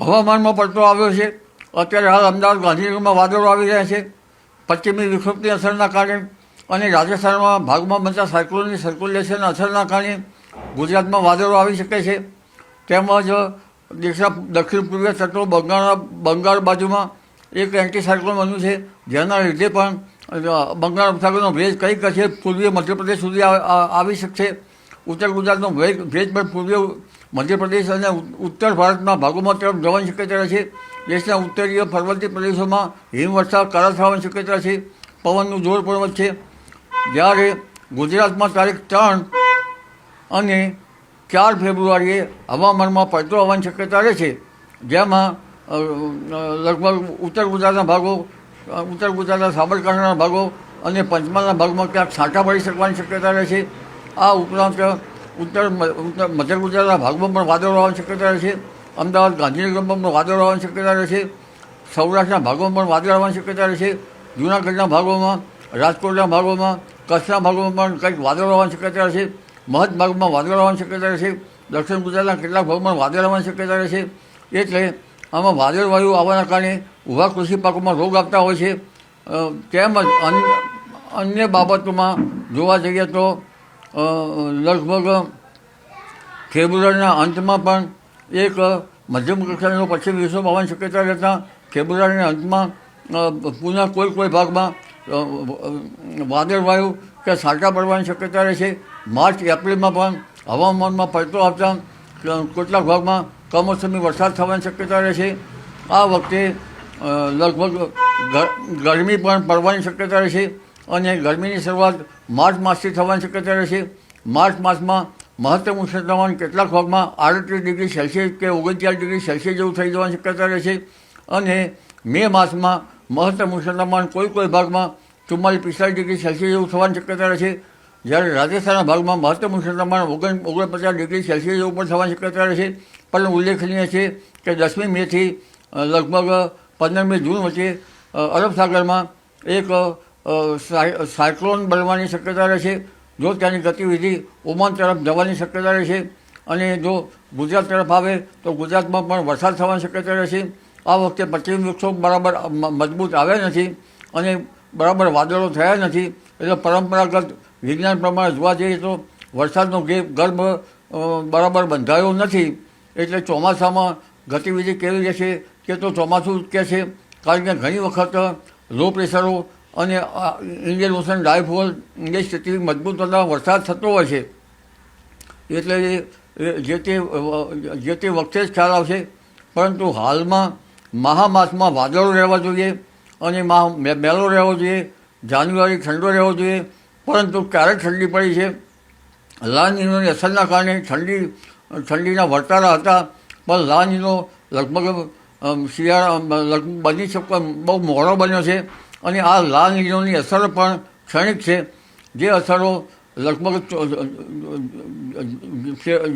હવામાનમાં પડતો આવ્યો છે. અત્યારે હાલ અમદાવાદ ગાંધીનગરમાં વાદળો આવી રહ્યા છે. પશ્ચિમી વિક્ષોભની અસરના કારણે અને રાજસ્થાનમાં ભાગમાં બનતા સાયક્લોનની સર્ક્યુલેશન અસરના કારણે ગુજરાતમાં વાદળો આવી શકે છે. તેમજ દેશના દક્ષિણ પૂર્વીય તટો બંગાળ બંગાળ બાજુમાં એક એન્ટી સાયક્લોન બન્યું છે. જેના લીધે પણ બંગાળ ઉપસાગરનો ભેજ કંઈક હશે. પૂર્વીય મધ્યપ્રદેશ સુધી આવી શકશે. ઉત્તર ગુજરાતનો ભેજ ભેજ પણ પૂર્વીય મધ્યપ્રદેશ અને ઉત્તર ભારતના ભાગોમાં તરફ જવાની શક્યતા છે. દેશના ઉત્તરીય પર્વતીય પ્રદેશોમાં હિમવર્ષા કરા થવાની શક્યતા છે. પવનનું જોર પણ વધશે જ્યારે ગુજરાતમાં તારીખ ત્રણ અને ચાર ફેબ્રુઆરીએ હવામાનમાં પડતો આવવાની શક્યતા રહે છે. જેમાં લગભગ ઉત્તર ગુજરાતના ભાગો ઉત્તર ગુજરાતના સાબરકાંઠાના ભાગો અને પંચમહાલના ભાગમાં ક્યાંક છાંટા પડી શકવાની શક્યતા રહેશે આ ઉપરાંત ઉત્તર મધ્ય ગુજરાતના ભાગમાં પણ વાદળો આવવાની શક્યતા રહેશે. અમદાવાદ ગાંધીનગરમાં પણ વાદળો આવવાની શક્યતા રહેશે. સૌરાષ્ટ્રના ભાગોમાં પણ વાદળ આવવાની શક્યતા રહેશે. જૂનાગઢના ભાગોમાં, રાજકોટના ભાગોમાં, કચ્છના ભાગોમાં પણ કંઈક વાદળો આવવાની શક્યતા રહેશે. મહદ ભાગમાં વાદળો આવવાની શક્યતા રહેશે. દક્ષિણ ગુજરાતના કેટલાક ભાગમાં વાદળ આવવાની શક્યતા રહેશે. એટલે આમાં વાદળ વાયુ આવવાના કારણે ઊભા કૃષિ પાકોમાં રોગ આપતા હોય છે. તેમજ અન્ય બાબતોમાં જોવા જઈએ તો લગભગ ફેબ્રુઆરીના અંતમાં પણ એક મધ્યમ કક્ષાનો પશ્ચિમ વિશ્વ આવવાની શક્યતા રહેતા ફેબ્રુઆરીના અંતમાં પૂના કોઈ કોઈ ભાગમાં વાદળવાયુ કે સાટા પડવાની શક્યતા રહે છે. માર્ચ, એપ્રિલમાં પણ હવામાનમાં પડતો આવતા કેટલાક ભાગમાં કમોસમી વરસાદ થવાની શક્યતા રહે છે. આ વખતે લગભગ ગરમી પણ પડવાની શક્યતા રહે છે. અને ગરમીની શરૂઆત માર્ચ માસથી થવાની શક્યતા રહેશે. માર્ચ માસમાં મહત્તમ ઉષ્ણતામાન કેટલાક ભાગમાં આડત્રીસ ડિગ્રી સેલ્સિયસ કે ઓગણચાલીસ ડિગ્રી સેલ્સિયસ જેવું થઈ જવાની શક્યતા રહેશે. અને મે માસમાં મહત્તમ ઉષ્ણતામાન કોઈ કોઈ ભાગમાં ચુમ્માલીસ પિસ્તાલીસ ડિગ્રી સેલ્સિયસ જેવું થવાની શક્યતા રહેશે. જ્યારે રાજસ્થાનના ભાગમાં મહત્તમ ઉષ્ણતામાન ઓગણ ઓગણપચાસ ડિગ્રી સેલ્સિયસ જેવું પણ થવાની શક્યતા રહેશે. પણ ઉલ્લેખનીય છે કે દસમી મેથી લગભગ પંદરમી જૂન વચ્ચે અરબ સાગરમાં એક સાયક્લોન બનવાની શક્યતા રહેશે જો ત્યાંની ગતિવિધિ ઓમાન તરફ જવાની શક્યતા રહેશે અને જો ગુજરાત તરફ આવે તો ગુજરાતમાં પણ વરસાદ થવાની શક્યતા રહેશે આ વખતે પશ્ચિમ વિક્ષોભ બરાબર મજબૂત આવ્યા નથી અને બરાબર વાદળો થયા નથી. એટલે પરંપરાગત વિજ્ઞાન પ્રમાણે જોવા જઈએ તો વરસાદનો ગેપ ગર્ભ બરાબર બંધાયો નથી. એટલે ચોમાસામાં ગતિવિધિ કેવી રહેશે કે તો ચોમાસું કે છે કારણ કે ઘણી વખત લો પ્રેશરો અને ઇન્ડિયન ઓશન ડાયફોલ એ સ્થિતિ મજબૂત થતા વરસાદ થતો હોય છે. એટલે જે તે જે તે વખતે જ ખ્યાલ આવશે. પરંતુ હાલમાં મહામાસમાં વાદળો રહેવા જોઈએ અને મહા મેલો રહેવો જોઈએ, જાન્યુઆરી ઠંડો રહેવો જોઈએ. પરંતુ ક્યારેક ઠંડી પડી છે? લાનીનોની અસરના કારણે ઠંડી, ઠંડીના વર્તારા હતા. પણ લાનીનો લગભગ શિયાળા લગભગ બની શકે, બહુ મોડો બન્યો છે. અને આ લાલ લાનીનોની અસર પણ ક્ષણિક છે. જે અસરો લગભગ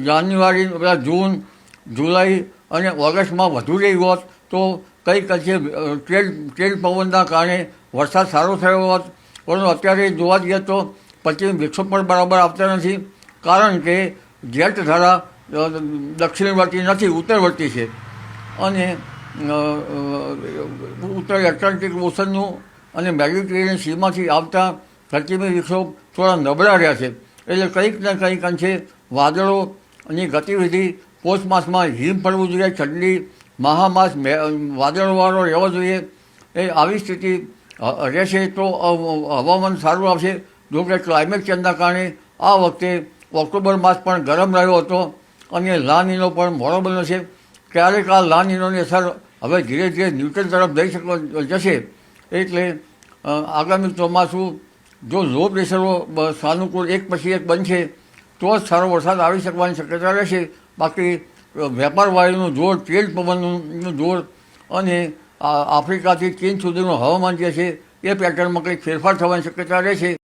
જાન્યુઆરી જૂન, જુલાઈ અને ઓગસ્ટમાં વધુ રહી હોત તો કંઈક અંશે ટ્રેડ ટ્રેડ પવનના કારણે વરસાદ સારો થયો હોત. પરંતુ અત્યારે જોવા જઈએ તો પશ્ચિમ વિક્ષોભ પણ બરાબર આવતા નથી. કારણ કે જેટ ધારા દક્ષિણવર્તી નથી, ઉત્તરવર્તી છે. અને ઉત્તર એટલાન્ટિક ઓશનનું અને મેડિટેરિયન સીમાંથી આવતા પશ્ચિમી વિક્ષોભ થોડા નબળા રહ્યા છે. એટલે કંઈક ને કંઈક અંશે વાદળોની ગતિવિધિ પોષ માસમાં હિમ પડવું જોઈએ ઠંડી, મહામાસ વાદળવાળો રહેવો જોઈએ. એ આવી સ્થિતિ રહેશે તો હવામાન સારું આવશે. જો કે ક્લાઇમેટ ચેન્જના કારણે આ વખતે ઓક્ટોબર માસ પણ ગરમ રહ્યો હતો અને લાનીનો પણ મોડો બન્યો છે. ક્યારેક આ લાનીનોની અસર હવે ધીરે ધીરે ન્યૂટન તરફ જઈ શકો, જશે. એટલે આગામી ચોમાસું જો લો પ્રેશરો સાનુકૂળ એક પછી એક બનશે, તો જ સારો વરસાદ આવી શકવાની શક્યતા રહેશે. બાકી વેપાર વાયુનું જોર તેજ પવનનું જોર અને આફ્રિકાથી ચીન સુધીનું હવામાન જે છે, એ પેટર્નમાં કંઈક ફેરફાર થવાની શક્યતા રહેશે.